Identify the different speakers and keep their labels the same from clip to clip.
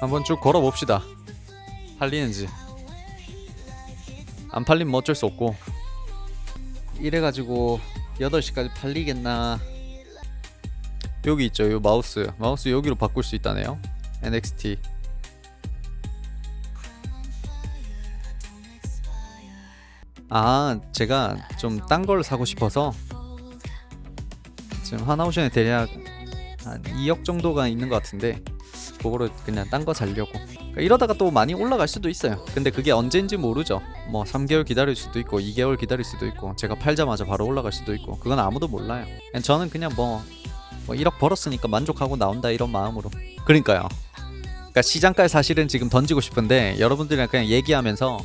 Speaker 1: 한번 쭉 걸어봅시다. 팔리는지. 안 팔리면 어쩔 수 없고. 이래가지고 8시까지 팔리겠나. 여기 있죠 요 마우스. 마우스 여기로 바꿀 수 있다네요. NXT 아 제가 좀 딴 걸 사고 싶어서 지금 하나오션에 대략 한 2억 정도가 있는 것 같은데 그거로 그냥 딴거 살려고. 그러니까 이러다가 또 많이 올라갈 수도 있어요. 근데 그게 언제인지 모르죠. 뭐 3개월 기다릴 수도 있고 2개월 기다릴 수도 있고 제가 팔자마자 바로 올라갈 수도 있고 그건 아무도 몰라요. 그냥 저는 그냥 뭐, 뭐 1억 벌었으니까 만족하고 나온다 이런 마음으로. 그러니까요. 그러니까 시장가에 사실은 지금 던지고 싶은데 여러분들이랑 그냥 얘기하면서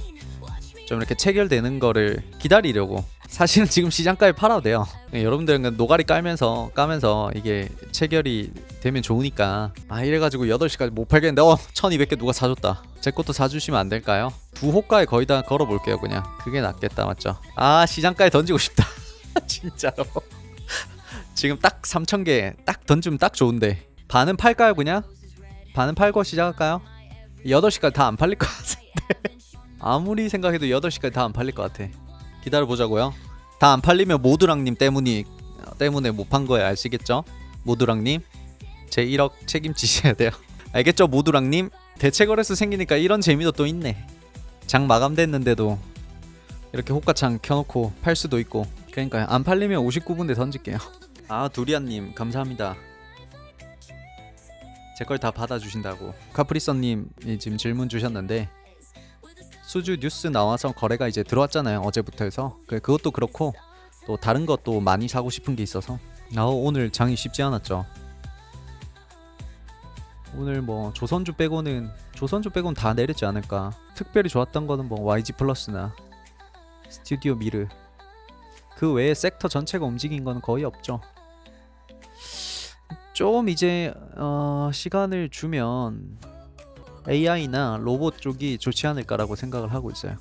Speaker 1: 좀 이렇게 체결되는 거를 기다리려고 사실은 지금 시장가에 팔아도 돼요 그냥 여러분들은 노가리 깔면서 까면서 이게 체결이 되면 좋으니까 아 이래가지고 8시까지 못 팔겠는데 어 1200개 누가 사줬다 제 것도 사주시면 안 될까요? 두 호가에 거의 다 걸어볼게요 그냥 그게 낫겠다 맞죠? 아 시장가에 던지고 싶다 진짜로 지금 딱 3000개 딱 던지면 딱 좋은데 반은 팔까요 그냥? 반은 팔고 시작할까요? 8시까지 다 안 팔릴 것 같은데 아무리 생각해도 8시까지 다 안 팔릴 것 같아. 기다려 보자고요. 다 안 팔리면 모두랑님 때문이 때문에 못 판 거예요 아시겠죠? 모두랑님. 제 1억 책임지셔야 돼요. 알겠죠? 모두랑님? 대체 거래소 생기니까 이런 재미도 또 있네. 장 마감됐는데도 이렇게 호가창 켜놓고 팔 수도 있고. 그러니까요. 안 팔리면 59분대 던질게요. 아 두리안님 감사합니다. 제 걸 다 받아주신다고. 카프리서님이 지금 질문 주셨는데 수주 뉴스 나와서 거래가 이제 들어왔잖아요 어제부터 해서. 그- 그것도 그렇고 또 다른 것도 많이 사고 싶은 게 있어서. 아 오늘 장이 쉽지 않았죠. 오늘 뭐 조선주 빼고는 조선주 빼고는 다 내렸지 않을까. 특별히 좋았던 거는 뭐 YG 플러스나 스튜디오 미르. 그 외에 섹터 전체가 움직인 건 거의 없죠. 좀 이제 어, 시간을 주면 AI나 로봇 쪽이 좋지 않을까라고 생각을 하고 있어요.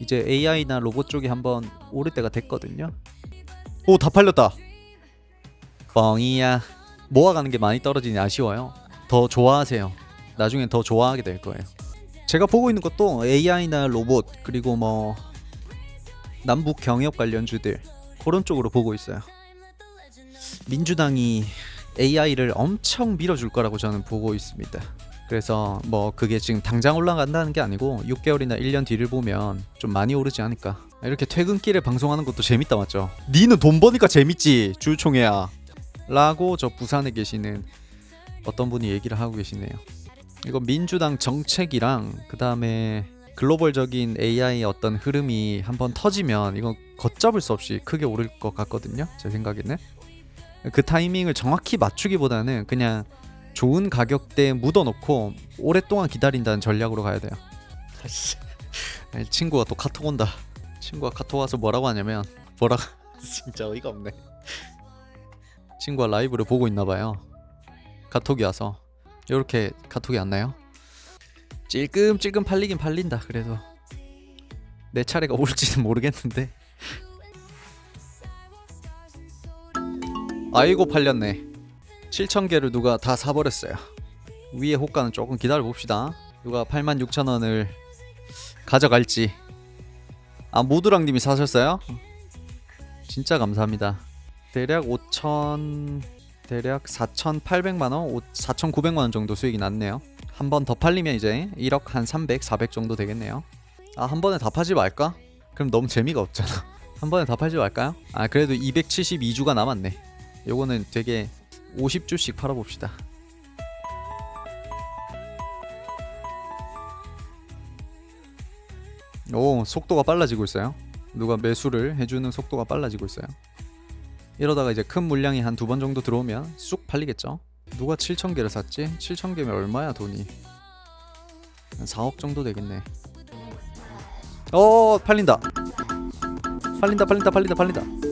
Speaker 1: 이제 AI나 로봇 쪽이 한번 오를 때가 됐거든요. 오, 다 팔렸다. 뻥이야. 모아가는 게 많이 떨어지니 아쉬워요. 더 좋아하세요. 나중엔 더 좋아하게 될 거예요. 제가 보고 있는 것도 AI나 로봇 그리고 뭐 남북 경협 관련주들 그런 쪽으로 보고 있어요. 민주당이 AI를 엄청 밀어줄 거라고 저는 보고 있습니다. 그래서 뭐 그게 지금 당장 올라간다는 게 아니고 6개월이나 1년 뒤를 보면 좀 많이 오르지 않을까. 이렇게 퇴근길에 방송하는 것도 재밌다 맞죠? 니는 돈 버니까 재밌지 주총회야. 라고 저 부산에 계시는 어떤 분이 얘기를 하고 계시네요. 이거 민주당 정책이랑 그 다음에 글로벌적인 AI 어떤 흐름이 한번 터지면 이건 걷잡을 수 없이 크게 오를 것 같거든요. 제 생각에는 그 타이밍을 정확히 맞추기보다는 그냥 좋은 가격대에 묻어놓고 오랫동안 기다린다는 전략으로 가야 돼요. 친구가 또 카톡 온다. 친구가 카톡 와서 뭐라고 하냐면 뭐라 진짜 어이가 없네. 친구가 라이브를 보고 있나 봐요. 카톡이 와서 이렇게 카톡이 왔나요? 찔끔찔끔 팔리긴 팔린다. 그래도 내 차례가 올지는 모르겠는데. 아이고 팔렸네. 7,000개를 누가 다 사버렸어요. 위에 호가는 조금 기다려 봅시다. 누가 86,000원을 가져갈지. 아 모두랑님이 사셨어요? 진짜 감사합니다. 대략 5,000 대략 4,800만 원, 4,900만 원 정도 수익이 났네요. 한 번 더 팔리면 이제 1억 한 300, 400 정도 되겠네요. 아 한 번에 다 팔지 말까? 그럼 너무 재미가 없잖아. 한 번에 다 팔지 말까요? 아 그래도 272주가 남았네. 요거는 되게 50주씩 팔아봅시다. 오 속도가 빨라지고 있어요. 누가 매수를 해주는 속도가 빨라지고 있어요. 이러다가 이제 큰 물량이 한 두 번 정도 들어오면 쑥 팔리겠죠. 누가 7천 개를 샀지? 7천 개면 얼마야 돈이? 한 4억 정도 되겠네. 어 팔린다. 팔린다 팔린다 팔린다 팔린다.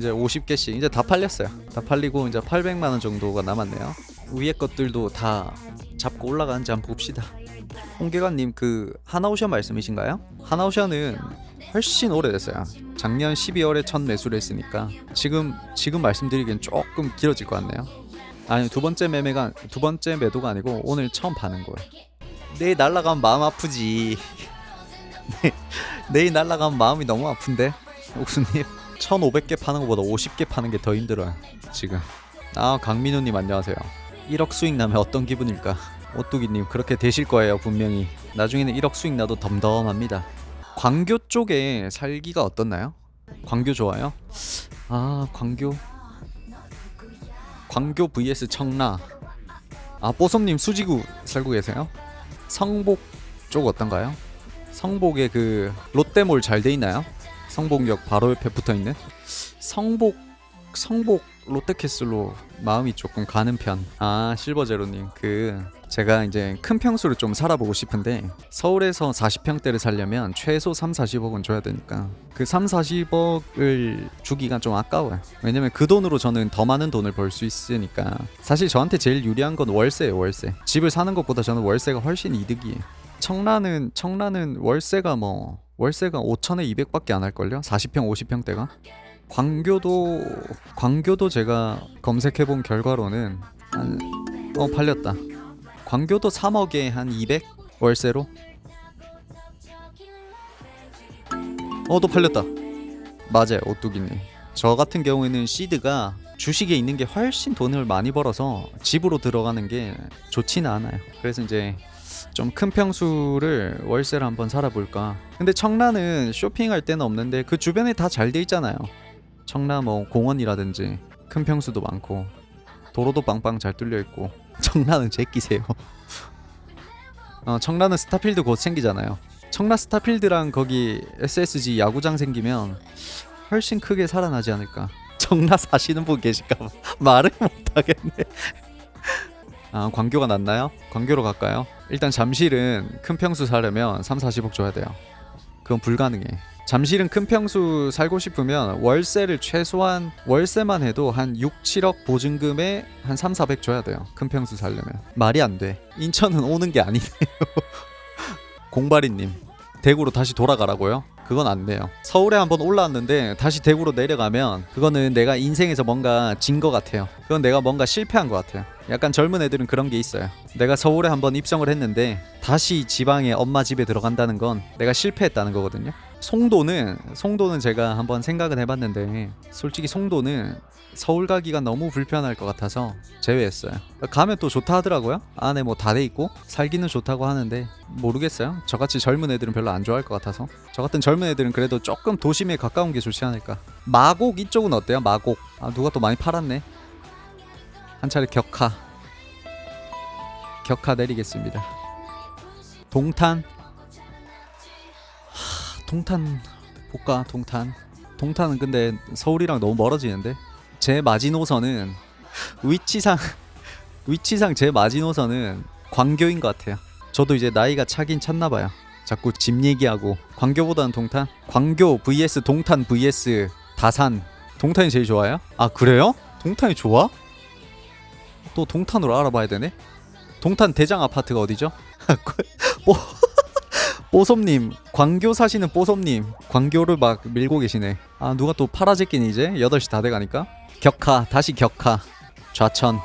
Speaker 1: 이제 50개씩 이제 다 팔렸어요. 다 팔리고 이제 800만 원 정도가 남았네요. 위에 것들도 다 잡고 올라가는지 한번 봅시다. 홍계관님 그 하나오션 말씀이신가요? 하나오션은 훨씬 오래됐어요. 작년 12월에 첫 매수를 했으니까 지금 지금 말씀드리기엔 조금 길어질 것 같네요. 아니 두 번째 매매가 두 번째 매도가 아니고 오늘 처음 파는 거예요. 내일 날라가면 마음 아프지. 네, 내일 날라가면 마음이 너무 아픈데 옥수님 1,500개 파는 것보다 50개 파는 게 더 힘들어요 지금. 아 강민우님 안녕하세요. 1억 수익 나면 어떤 기분일까? 오뚜기님 그렇게 되실 거예요 분명히. 나중에는 1억 수익 나도 덤덤합니다. 광교 쪽에 살기가 어떻나요? 광교 좋아요? 아 광교 광교 vs 청라 아 뽀솜님 수지구 살고 계세요? 성복 쪽 어떤가요? 성복에 그 롯데몰 잘 돼 있나요? 성복역 바로 옆에 붙어 있는 성복 성복 롯데캐슬로 마음이 조금 가는 편. 아 실버제로님 그 제가 이제 큰 평수를 좀 살아보고 싶은데 서울에서 40평대를 살려면 최소 3, 40억은 줘야 되니까 그 3, 40억을 주기가 좀 아까워요. 왜냐면 그 돈으로 저는 더 많은 돈을 벌 수 있으니까 사실 저한테 제일 유리한 건 월세예요 월세. 집을 사는 것보다 저는 월세가 훨씬 이득이에요. 청라는 청라는 월세가 뭐 월세가 5천에 200밖에 안 할걸요? 40평 50평대가 광교도 광교도 제가 검색해 본 결과로는 한, 어 팔렸다. 광교도 3억에 한 200 월세로. 어또 팔렸다. 맞아요 오뚜기님. 저 같은 경우에는 시드가 주식에 있는 게 훨씬 돈을 많이 벌어서 집으로 들어가는 게 좋지는 않아요. 그래서 이제 좀 큰 평수를 월세를 한번 살아볼까. 근데 청라는 쇼핑할 때는 없는데 그 주변에 다 잘 돼 있잖아요. 청라 뭐 공원이라든지 큰 평수도 많고 도로도 빵빵 잘 뚫려 있고 청라는 제끼세요. 어, 청라는 스타필드 곧 생기잖아요. 청라 스타필드랑 거기 SSG 야구장 생기면 훨씬 크게 살아나지 않을까. 청라 사시는 분 계실까 봐 말을 못 하겠네. 아, 광교가 낫나요? 광교로 갈까요? 일단 잠실은 큰 평수 사려면 3, 40억 줘야 돼요. 그건 불가능해. 잠실은 큰 평수 살고 싶으면 월세를 최소한 월세만 해도 한 6, 7억 보증금에 한 3, 400 줘야 돼요. 큰 평수 살려면. 말이 안 돼. 인천은 오는 게 아니네요. 공바리님. 대구로 다시 돌아가라고요? 그건 안 돼요. 서울에 한번 올라왔는데 다시 대구로 내려가면 그거는 내가 인생에서 뭔가 진 것 같아요. 그건 내가 뭔가 실패한 것 같아요. 약간 젊은 애들은 그런 게 있어요. 내가 서울에 한번 입성을 했는데 다시 지방에 엄마 집에 들어간다는 건 내가 실패했다는 거거든요. 송도는 송도는 제가 한번 생각은 해봤는데 솔직히 송도는 서울 가기가 너무 불편할 것 같아서 제외했어요. 가면 또 좋다 하더라고요. 안에 뭐 다 돼 있고 살기는 좋다고 하는데 모르겠어요. 저같이 젊은 애들은 별로 안 좋아할 것 같아서 저 같은 젊은 애들은 그래도 조금 도심에 가까운 게 좋지 않을까. 마곡 이쪽은 어때요? 마곡. 아 누가 또 많이 팔았네. 한 차례 격하. 격하 내리겠습니다. 동탄. 하, 동탄 볼까? 동탄. 동탄은 근데 서울이랑 너무 멀어지는데. 제 마지노선은 위치상 위치상 제 마지노선은 광교인 것 같아요. 저도 이제 나이가 차긴 찼나 봐요. 자꾸 집 얘기하고 광교보다는 동탄. 광교 vs 동탄 vs 다산. 동탄이 제일 좋아요? 아 그래요? 동탄이 좋아? 또 동탄으로 알아봐야 되네. 동탄 대장 아파트가 어디죠? 뽀 뽀솜님 광교 사시는 뽀솜님 광교를 막 밀고 계시네. 아 누가 또 파라제끼니 이제 8시 다 돼가니까 격하 다시 격하 좌천.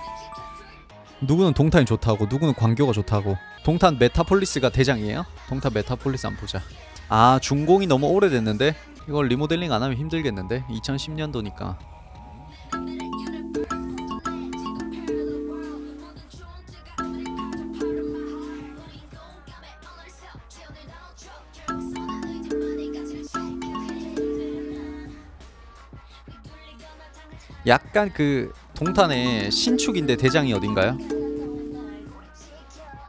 Speaker 1: 누구는 동탄이 좋다고 누구는 광교가 좋다고 동탄 메타폴리스가 대장이에요? 동탄 메타폴리스 한번 보자 아 준공이 너무 오래됐는데 이걸 리모델링 안 하면 힘들겠는데 2010년도니까 약간 그 동탄의 신축인데 대장이 어딘가요?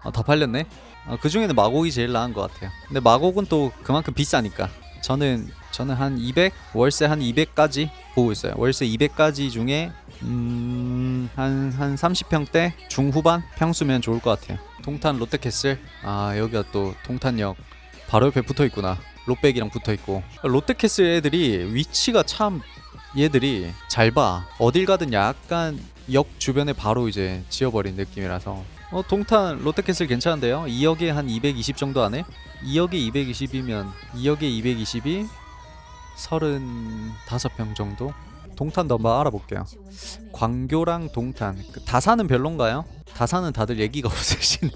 Speaker 1: 아, 다 팔렸네. 아, 그 중에는 마곡이 제일 나은 것 같아요. 근데 마곡은 또 그만큼 비싸니까. 저는 저는 한 200, 월세 한 200까지 보고 있어요. 월세 200까지 중에 음, 한, 한 30평대 중후반 평수면 좋을 것 같아요. 동탄 롯데캐슬. 아, 여기가 또 동탄역 바로 옆에 붙어 있구나. 롯백이랑 붙어 있고. 롯데캐슬 애들이 위치가 참 얘들이 잘 봐. 어딜 가든 약간 역 주변에 바로 이제 지어버린 느낌이라서. 어, 동탄 롯데캐슬 괜찮은데요? 2억에 한 220 정도 하네? 2억에 220이면 2억에 220이 35평 정도 동탄도 한번 알아볼게요 광교랑 동탄 그 다산은 별론가요? 다산은 다들 얘기가 없으시네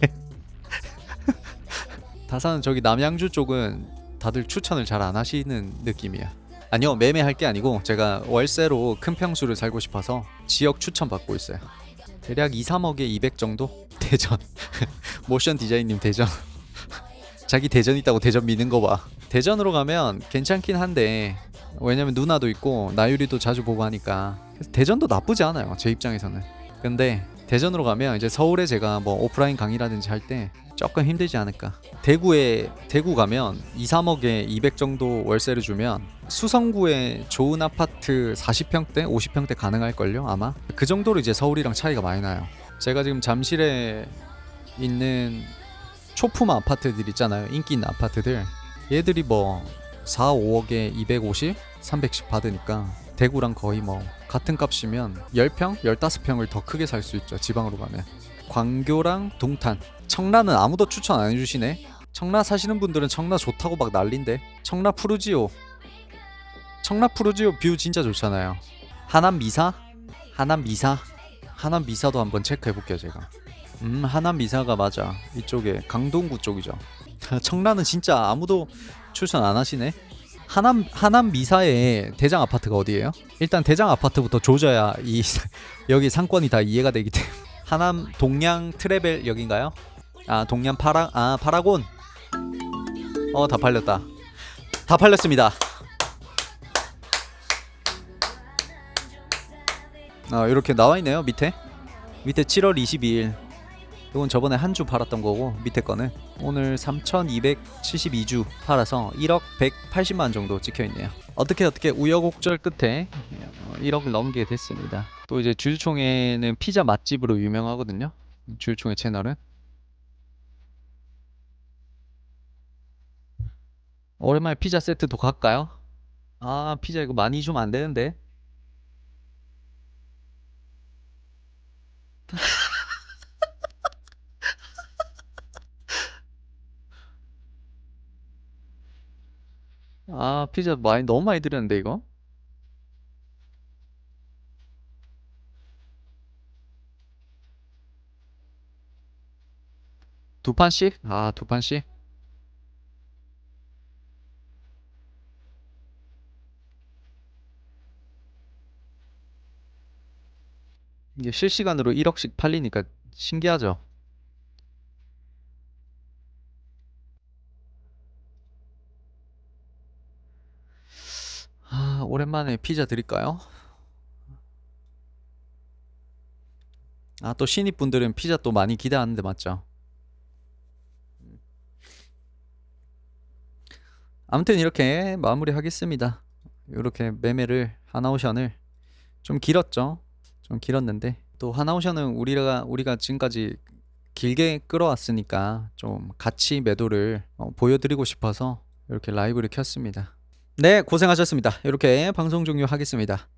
Speaker 1: 다산은 저기 남양주 쪽은 다들 추천을 잘 안 하시는 느낌이야 아니요 매매할 게 아니고 제가 월세로 큰 평수를 살고 싶어서 지역 추천 받고 있어요. 대략 2, 3억에 200 정도? 대전. 모션 디자인님 대전. 자기 대전 있다고 대전 미는 거봐. 대전으로 가면 괜찮긴 한데 왜냐면 누나도 있고 나유리도 자주 보고 하니까. 대전도 나쁘지 않아요 제 입장에서는. 근데 대전으로 가면 이제 서울에 제가 뭐 오프라인 강의라든지 할 때 조금 힘들지 않을까. 대구에 대구 가면 2, 3억에 200 정도 월세를 주면 수성구에 좋은 아파트 40평대 50평대 가능할걸요 아마? 그 정도로 이제 서울이랑 차이가 많이 나요. 제가 지금 잠실에 있는 초품 아파트들 있잖아요 인기 있는 아파트들. 얘들이 뭐 4, 5억에 250, 310 받으니까 대구랑 거의 뭐 같은 값이면 10평, 15평을 더 크게 살 수 있죠 지방으로 가면. 광교랑 동탄. 청라는 아무도 추천 안 해주시네. 청라 사시는 분들은 청라 좋다고 막 난린데. 청라 푸르지오 청라 푸르지오 뷰 진짜 좋잖아요. 하남 미사? 하남 미사? 하남 미사도 한번 체크해 볼게요 제가. 음 하남 미사가 맞아. 이쪽에 강동구 쪽이죠. 청라는 진짜 아무도 추천 안 하시네? 하남 하남 미사의 대장 아파트가 어디예요? 일단 대장 아파트부터 조져야 이 여기 상권이 다 이해가 되기 때문에. 하남 동양 트레벨 여긴가요? 아 동양 파라 아 파라곤. 어 다 팔렸다. 다 팔렸습니다 아 이렇게 나와 있네요 밑에 밑에 7월 22일 이건 저번에 한 주 팔았던 거고 밑에 거는 오늘 3,272주 팔아서 1억 180만 정도 찍혀 있네요. 어떻게 어떻게 우여곡절 끝에 1억을 넘게 됐습니다. 또 이제 주유총회는 피자 맛집으로 유명하거든요. 주유총회 채널은 오랜만에 피자 세트도 갈까요? 아 피자 이거 많이 주면 안 되는데 아 피자 많이 너무 많이 드렸는데 이거 두 판씩? 아 두 판씩? 이게 실시간으로 1억씩 팔리니까 신기하죠? 아, 오랜만에 피자 드릴까요? 아, 또 신입 분들은 피자 또 많이 기대하는데 맞죠? 아무튼 이렇게 마무리하겠습니다. 이렇게 매매를 하나오션을 좀 길었죠. 좀 길었는데 또 하나오션은 우리가 우리가 지금까지 길게 끌어왔으니까 좀 같이 매도를 어, 보여드리고 싶어서 이렇게 라이브를 켰습니다. 네, 고생하셨습니다. 이렇게 방송 종료하겠습니다.